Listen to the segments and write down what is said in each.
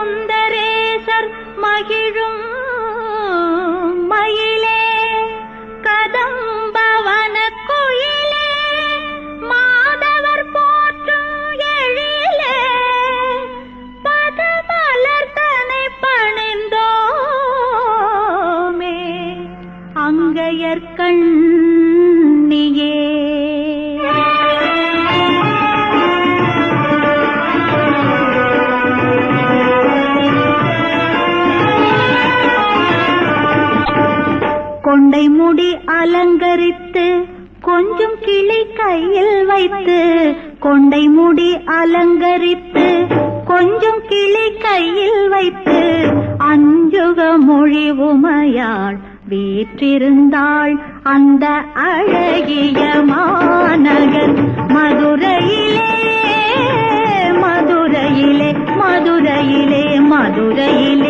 சுந்தரேசர் மகிழும் கொண்டை முடி அலங்கரித்து கொஞ்சம் கிளி கையில் வைத்து கொண்டை முடி அலங்கரித்து கொஞ்சம் கிளி கையில் வைத்து அஞ்சுக மொழி உமையாள் வீற்றிருந்தாள் அந்த அழகிய மாநகர். மதுரையிலே மதுரையிலே மதுரையிலே மதுரையிலே.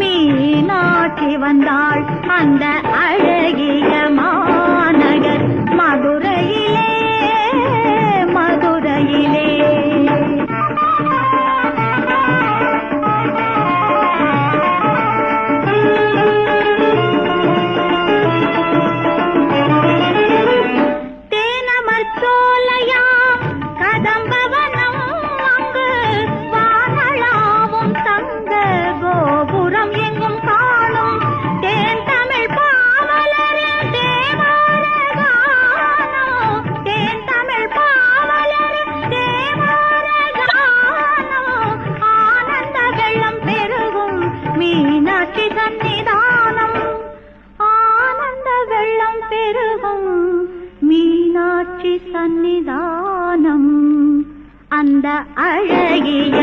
மீனாட்சி வந்தாள். அந்த அழகிய மாநகர் மதுரையிலே மதுரையிலே. தேனமர் சோலையா கதம்பவனம் மீனாட்சி சன்னிதானம் ஆனந்த வெள்ளம் பெருகும் மீனாட்சி சன்னிதானம் அந்த அழகிய